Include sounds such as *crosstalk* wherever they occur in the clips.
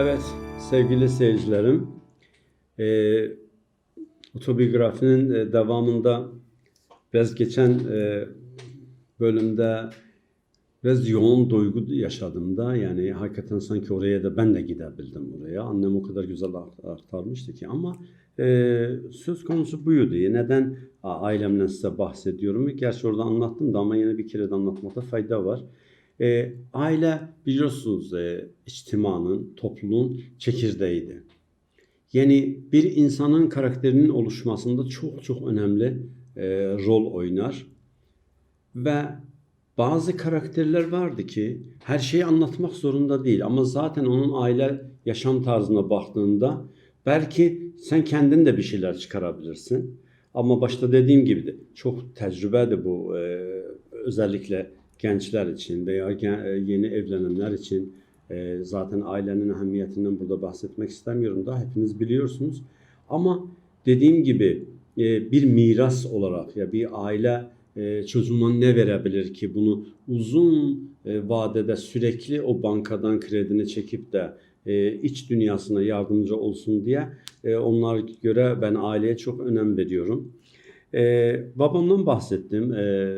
Evet sevgili seyircilerim, eee otobiyografinin e, devamında biraz geçen e, bölümde biraz yoğun duygu yaşadığımda yani hakikaten sanki oraya da ben de gidebildim oraya. Annem o kadar güzel akt- aktarmıştı ki ama e, söz konusu buydu. Neden ailemden size bahsediyorum? Gerçi orada anlattım da ama yine bir kere de anlatmakta fayda var. E, aile biliyorsunuz e, içtimanın, topluluğun çekirdeğiydi. Yani bir insanın karakterinin oluşmasında çok çok önemli e, rol oynar. Ve bazı karakterler vardı ki her şeyi anlatmak zorunda değil ama zaten onun aile yaşam tarzına baktığında belki sen kendin de bir şeyler çıkarabilirsin. Ama başta dediğim gibi de çok tecrübe bu e, özellikle gençler için veya e, yeni evlenenler için e, zaten ailenin ehemmiyetinden burada bahsetmek istemiyorum da hepiniz biliyorsunuz. Ama dediğim gibi e, bir miras olarak ya bir aile e, çocuğuna ne verebilir ki bunu uzun e, vadede sürekli o bankadan kredini çekip de e, iç dünyasına yardımcı olsun diye e, onlar göre ben aileye çok önem veriyorum. E, babamdan bahsettim. E,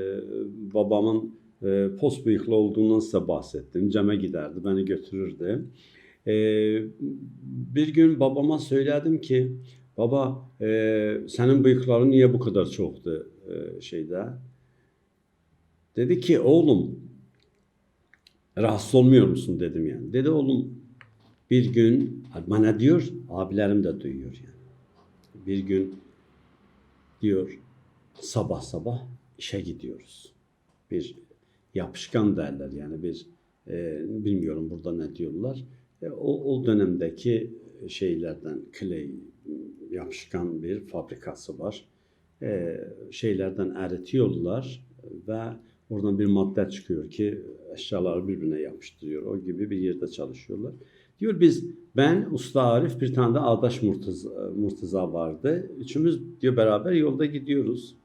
babamın e, post bıyıklı olduğundan size bahsettim. Cem'e giderdi, beni götürürdü. E, bir gün babama söyledim ki, baba e, senin bıyıkların niye bu kadar çoktu e, şeyde? Dedi ki oğlum rahatsız olmuyor musun dedim yani. Dedi oğlum bir gün bana diyor abilerim de duyuyor yani. Bir gün diyor sabah sabah işe gidiyoruz. Bir yapışkan derler yani bir e, bilmiyorum burada ne diyorlar. E, o, o dönemdeki şeylerden clay yapışkan bir fabrikası var. E, şeylerden eritiyorlar ve oradan bir madde çıkıyor ki eşyaları birbirine yapıştırıyor. O gibi bir yerde çalışıyorlar. Diyor biz ben Usta Arif bir tane de Adaş Murtaza, Murtaza vardı. Üçümüz diyor beraber yolda gidiyoruz.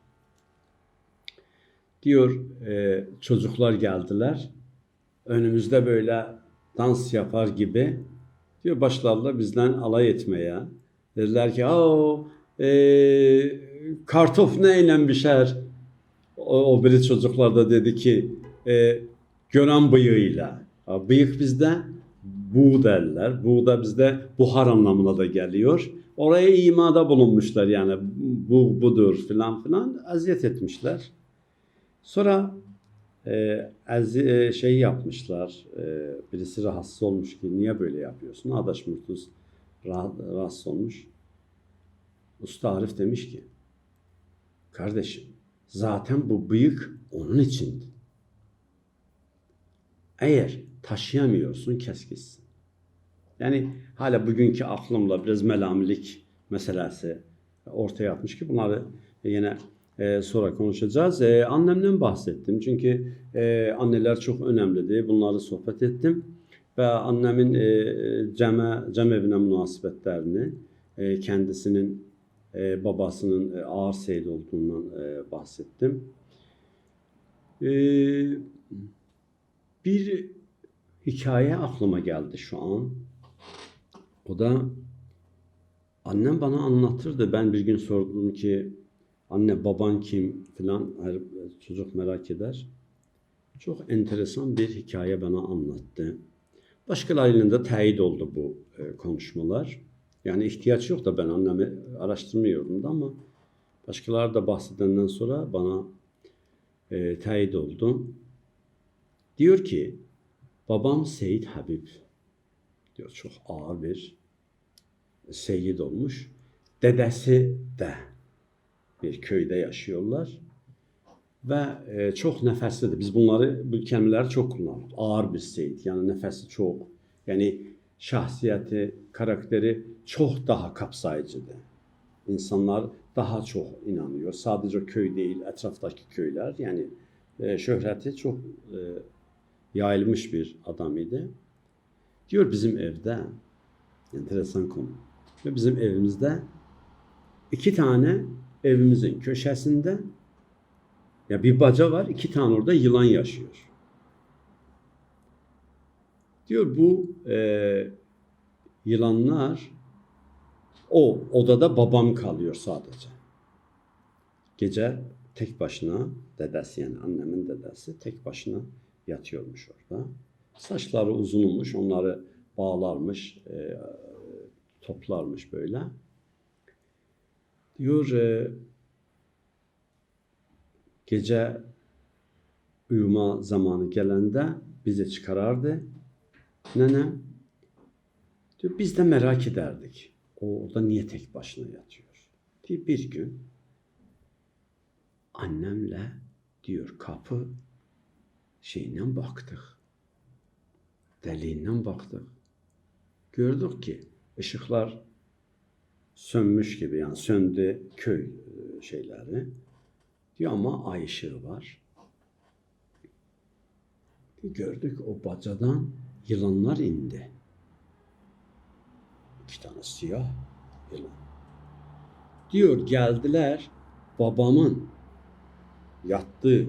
Diyor e, çocuklar geldiler. Önümüzde böyle dans yapar gibi diyor başladılar bizden alay etmeye. Dediler ki o e, kartof neyle pişer? O, o biri çocuklar da dedi ki e, gören bıyığıyla. Ha, Bıyık bizde bu derler. Bu da bizde buhar anlamına da geliyor. Oraya imada bulunmuşlar yani bu budur filan filan eziyet etmişler. Sonra e, e, şey yapmışlar. E, birisi rahatsız olmuş ki niye böyle yapıyorsun? Adaş Murtuz rah- rahatsız olmuş. Usta Arif demiş ki kardeşim zaten bu bıyık onun içindi. Eğer taşıyamıyorsun kes gitsin. Yani hala bugünkü aklımla biraz melamilik meselesi ortaya atmış ki bunları yine e, sonra konuşacağız. E, annemden bahsettim çünkü e, anneler çok önemlidir. Bunları sohbet ettim ve annemin e, ceme, cem evine münasebetlerini, e, kendisinin e, babasının e, ağır seyir olduğundan e, bahsettim. E, bir hikaye aklıma geldi şu an. O da annem bana anlatırdı. Ben bir gün sordum ki anne baban kim filan her çocuk merak eder. Çok enteresan bir hikaye bana anlattı. Başkalarıyla da teyit oldu bu e, konuşmalar. Yani ihtiyaç yok da ben annemi araştırmıyorum da ama başkaları da bahsedenden sonra bana e, teyit oldu. Diyor ki babam Seyit Habib diyor çok ağır bir seyit olmuş. Dedesi de bir köyde yaşıyorlar. Ve e, çok nefeslidir. Biz bunları, bu kelimeleri çok kullanırız. Ağır bir seyit. Yani nefesi çok. Yani şahsiyeti, karakteri çok daha kapsayıcıdır. İnsanlar daha çok inanıyor. Sadece köy değil, etraftaki köyler. Yani e, şöhreti çok e, yayılmış bir adam idi. Diyor bizim evde, enteresan konu. Ve bizim evimizde iki tane evimizin köşesinde ya bir baca var, iki tane orada yılan yaşıyor. Diyor bu e, yılanlar o odada babam kalıyor sadece. Gece tek başına dedesi yani annemin dedesi tek başına yatıyormuş orada. Saçları uzunmuş, onları bağlarmış, e, toplarmış böyle. Diyor e, gece uyuma zamanı gelende bizi çıkarardı. Nene. Diyor, biz de merak ederdik. O orada niye tek başına yatıyor? Diye bir gün annemle diyor kapı şeyinden baktık. Deliğinden baktık. Gördük ki ışıklar sönmüş gibi yani söndü köy e, şeyleri. Diyor ama ay ışığı var. Gördük o bacadan yılanlar indi. İki tane siyah yılan. Diyor geldiler babamın yattığı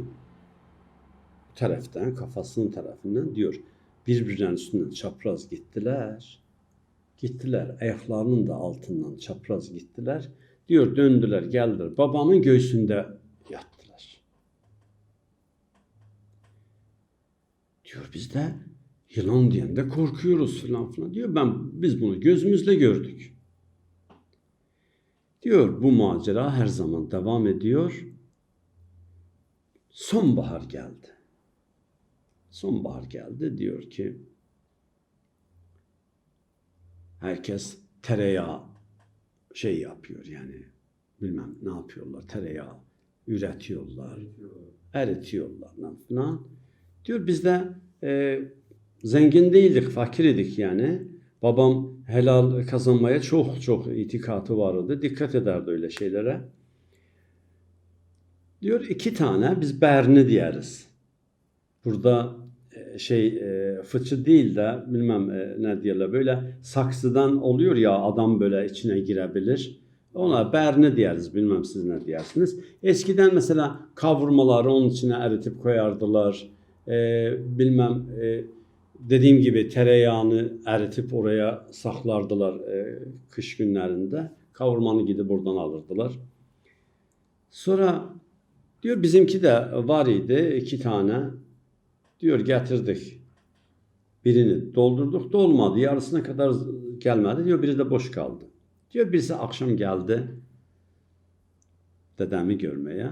taraftan kafasının tarafından diyor birbirlerinin üstünden çapraz gittiler. Gittiler ayaklarının da altından çapraz gittiler. Diyor döndüler geldiler babamın göğsünde yattılar. Diyor biz de yılan diyende korkuyoruz falan filan diyor. Ben biz bunu gözümüzle gördük. Diyor bu macera her zaman devam ediyor. Sonbahar geldi. Sonbahar geldi diyor ki herkes tereyağı şey yapıyor yani bilmem ne yapıyorlar tereyağı üretiyorlar eritiyorlar falan. Diyor biz de e, zengin değildik, fakir idik yani. Babam helal kazanmaya çok çok itikatı vardı. Dikkat ederdi öyle şeylere. Diyor iki tane biz berni diyeriz. Burada şey e, fıçı değil de bilmem e, ne diyorlar böyle saksıdan oluyor ya adam böyle içine girebilir. Ona berni diyeriz bilmem siz ne diyersiniz. Eskiden mesela kavurmaları onun içine eritip koyardılar. E, bilmem e, dediğim gibi tereyağını eritip oraya saklardılar e, kış günlerinde. Kavurmanı gidip buradan alırdılar. Sonra diyor bizimki de var idi iki tane. Diyor getirdik. Birini doldurduk dolmadı. Yarısına kadar gelmedi. Diyor biri de boş kaldı. Diyor birisi akşam geldi dedemi görmeye.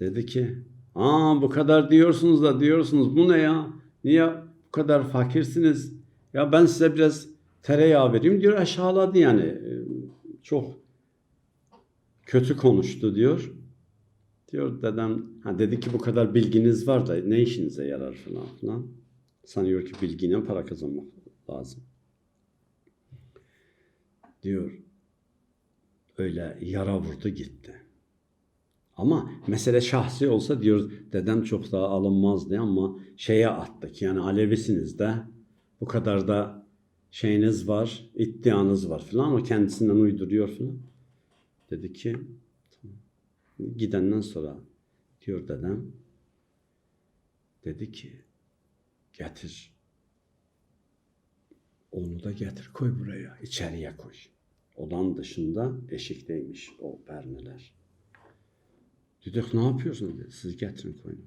Dedi ki aa bu kadar diyorsunuz da diyorsunuz bu ne ya? Niye bu kadar fakirsiniz? Ya ben size biraz tereyağı vereyim diyor aşağıladı yani. Ee, Çok kötü konuştu diyor. Diyor dedem ha dedi ki bu kadar bilginiz var da ne işinize yarar falan filan. Sanıyor ki bilgiyle para kazanmak lazım. Diyor öyle yara vurdu gitti. Ama mesele şahsi olsa diyor dedem çok daha alınmazdı ama şeye attık yani Alevisiniz de bu kadar da şeyiniz var, iddianız var falan o kendisinden uyduruyor falan. Dedi ki gidenden sonra diyor dedem dedi ki getir onu da getir koy buraya içeriye koy. Odan dışında eşikteymiş o perneler. Dedik ne yapıyorsun dedi. Siz getirin koyun.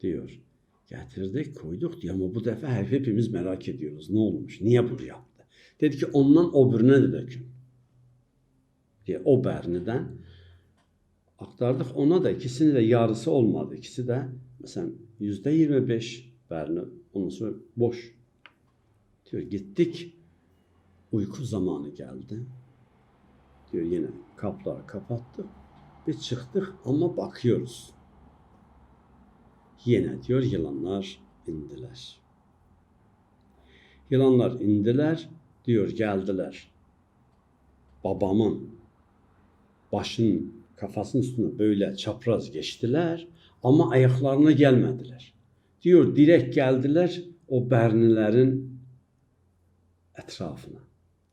Diyor. Getirdik koyduk diyor ama bu defa her hepimiz merak ediyoruz. Ne olmuş? Niye bunu yaptı? Dedi ki ondan o birine de dökün. Diye o berniden aktardık. Ona da ikisini de yarısı olmadı. İkisi de mesela yüzde yirmi beş berni. Ondan sonra boş. Diyor gittik. Uyku zamanı geldi. Diyor yine kapları kapattık. Bir çıktık ama bakıyoruz. Yine diyor yılanlar indiler. Yılanlar indiler diyor geldiler. Babamın başın kafasının üstüne böyle çapraz geçtiler ama ayaklarına gelmediler. Diyor direkt geldiler o bernilerin etrafına.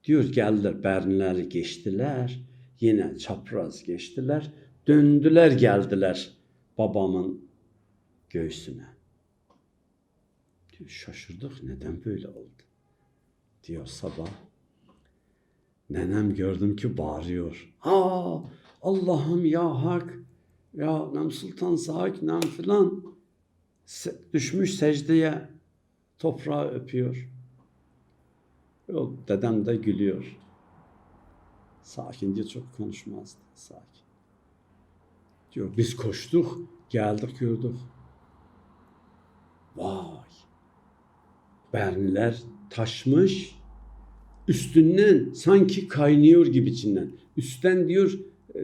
Diyor geldiler bernileri geçtiler. Yine çapraz geçtiler. Döndüler geldiler babamın göğsüne. Diyor, şaşırdık neden böyle oldu. Diyor sabah. Nenem gördüm ki bağırıyor. Aa Allah'ım ya hak. Ya nem sultan sahik nem filan. Se- düşmüş secdeye toprağı öpüyor. Yok dedem de gülüyor. Sakin diye çok konuşmazdı. Sakin. Diyor biz koştuk, geldik gördük. Vay. Berniler taşmış. Üstünden sanki kaynıyor gibi içinden. Üstten diyor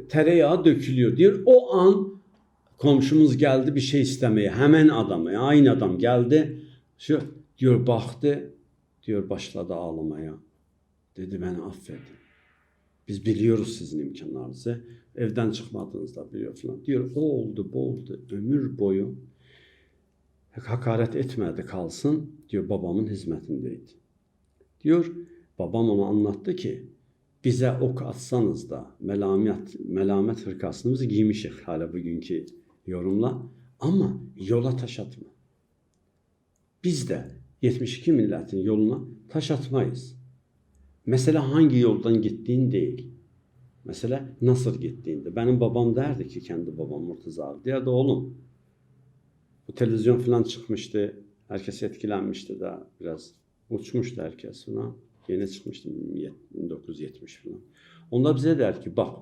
tereyağı dökülüyor. Diyor o an komşumuz geldi bir şey istemeye. Hemen adamı, aynı adam geldi. Şu diyor baktı, diyor başladı ağlamaya. Dedi beni affedin. Biz biliyoruz sizin imkanlarınızı. Evden çıkmadığınızda biliyor falan. Diyor o oldu bu oldu. Ömür boyu hakaret etmedi kalsın. Diyor babamın hizmetindeydi. Diyor babam ona anlattı ki bize ok atsanız da melamet, melamet hırkasını giymişik hala bugünkü yorumla. Ama yola taş atma. Biz de 72 milletin yoluna taş atmayız. Mesela hangi yoldan gittiğin değil. Mesela nasıl gittiğinde. Benim babam derdi ki kendi babam Murtaza abi. Derdi oğlum bu televizyon falan çıkmıştı. Herkes etkilenmişti daha biraz. Uçmuştu herkes falan. Yeni çıkmıştı 1970 falan. Onlar bize der ki bak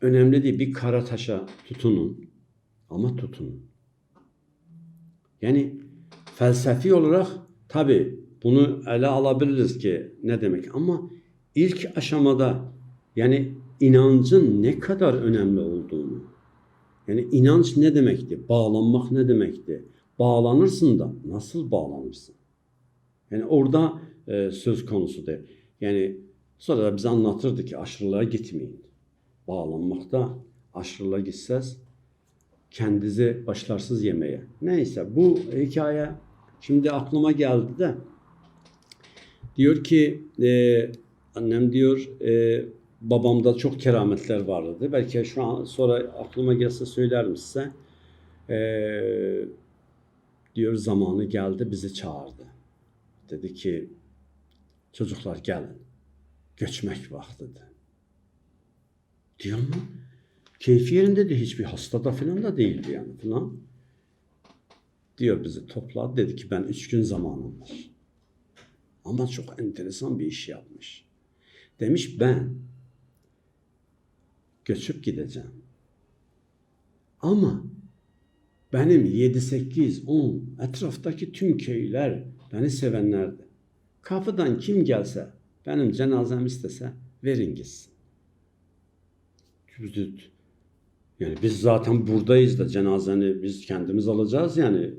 önemli değil bir kara taşa tutunun ama tutunun. Yani felsefi olarak tabi bunu ele alabiliriz ki ne demek ama ilk aşamada yani inancın ne kadar önemli olduğunu yani inanç ne demekti? Bağlanmak ne demekti? Bağlanırsın da nasıl bağlanırsın? Yani orada e, söz konusu değil. Yani sonra da bize anlatırdı ki aşırılığa gitmeyin. Bağlanmakta aşırılığa gitseniz kendinizi başlarsız yemeye. Neyse bu hikaye şimdi aklıma geldi de diyor ki e, annem diyor e, babamda çok kerametler vardı. Belki şu an sonra aklıma gelse söylerim size. E, diyor zamanı geldi bizi çağırdı. Dedi ki çocuklar gelin göçmek vaktidir. Diyor mu? Keyfi yerinde de hiçbir hastada falan da değildi yani falan. Diyor bizi topladı dedi ki ben üç gün zamanım var. Ama çok enteresan bir iş yapmış. Demiş ben göçüp gideceğim. Ama benim 7, 8, 10 etraftaki tüm köyler beni sevenlerdi. Kapıdan kim gelse benim cenazem istese verin gitsin. Yani biz zaten buradayız da cenazeni biz kendimiz alacağız yani.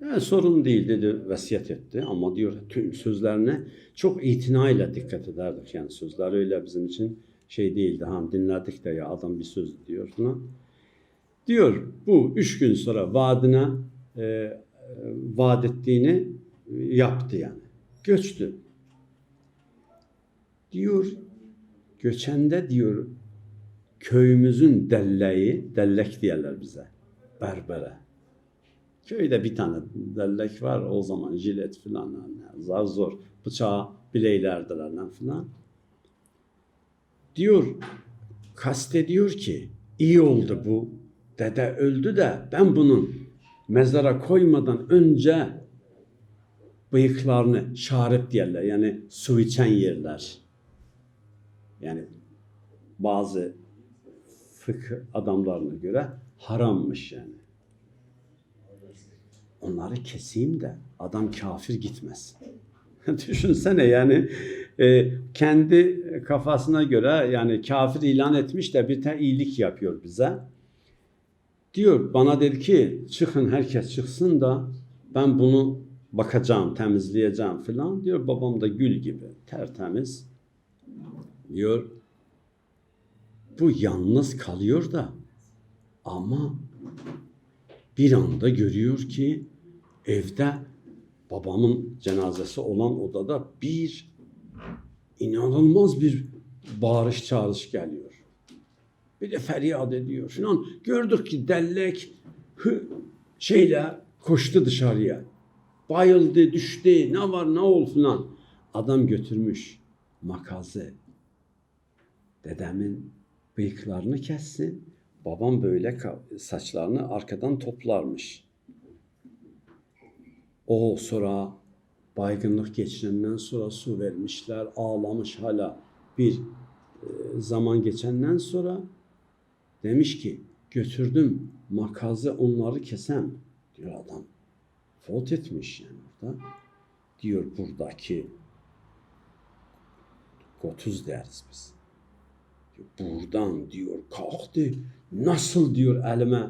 yani sorun değil dedi vasiyet etti ama diyor tüm sözlerine çok itinayla dikkat ederdik yani sözler öyle bizim için şey değildi. Ha dinledik de ya adam bir söz diyor falan. Diyor bu üç gün sonra vaadine e, e, vaat ettiğini yaptı yani. Göçtü. Diyor göçende diyor köyümüzün delleği, dellek diyorlar bize. Berbere. Köyde bir tane dellek var o zaman jilet filan yani zar zor bıçağı bileylerdiler lan filan. Diyor kastediyor ki iyi oldu bu dede öldü de ben bunun mezara koymadan önce bıyıklarını şarip diyorlar yani su içen yerler. Yani bazı fıkıh adamlarına göre harammış yani. Onları keseyim de adam kafir gitmesin. *laughs* Düşünsene yani e, kendi kafasına göre yani kafir ilan etmiş de bir te iyilik yapıyor bize. Diyor bana dedi ki çıkın herkes çıksın da ben bunu bakacağım, temizleyeceğim falan diyor. Babam da gül gibi tertemiz diyor. Bu yalnız kalıyor da ama bir anda görüyor ki evde babamın cenazesi olan odada bir inanılmaz bir bağırış çağrış geliyor. Bir de feryat ediyor falan. Gördük ki dellek şeyle koştu dışarıya. Bayıldı, düştü, ne var ne ol falan. Adam götürmüş makazı. Dedemin bıyıklarını kessin. Babam böyle saçlarını arkadan toplarmış. O sonra baygınlık geçirenden sonra su vermişler. Ağlamış hala bir e, zaman geçenden sonra demiş ki götürdüm makazı onları kesem diyor adam. Fot etmiş yani orada. Diyor buradaki gotuz deriz biz. Diyor, Buradan diyor kalktı. Nasıl diyor elime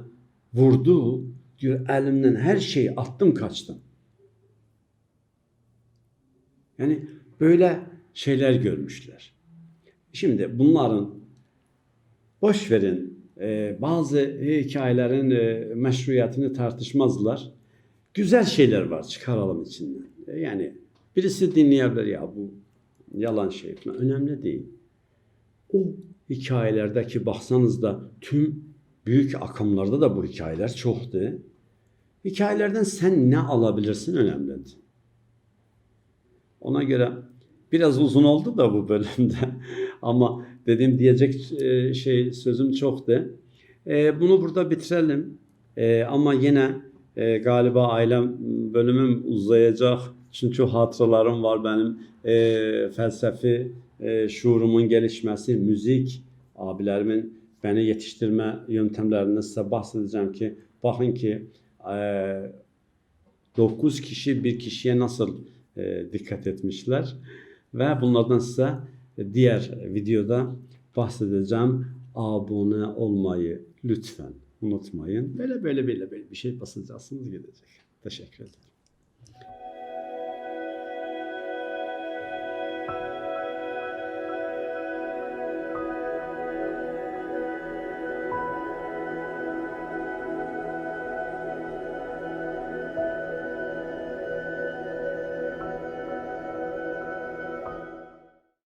vurdu. Diyor elimden her şeyi attım kaçtım. Yani böyle şeyler görmüşler. Şimdi bunların boş verin e, bazı hikayelerin e, meşruiyetini tartışmazlar. Güzel şeyler var çıkaralım içinden. E, yani birisi dinleyebilir ya bu yalan şey. Önemli değil. O hikayelerdeki baksanız da tüm büyük akımlarda da bu hikayeler çoktu. Hikayelerden sen ne alabilirsin önemlidir. Ona göre biraz uzun oldu da bu bölümde. *laughs* Ama dediğim diyecek e, şey sözüm çoktu. E, Bunu burada bitirelim. Ama yine e, galiba ailem bölümüm uzayacak. Çünkü hatıralarım var benim. E, felsefi e, şuurumun gelişmesi, müzik, abilerimin beni yetiştirme yöntemlerinden size bahsedeceğim ki bakın ki e, 9 kişi bir kişiye nasıl e, dikkat etmişler ve bunlardan size diğer videoda bahsedeceğim. Abone olmayı lütfen unutmayın. Böyle böyle böyle böyle bir şey basacaksınız gidecek. Teşekkür ederim.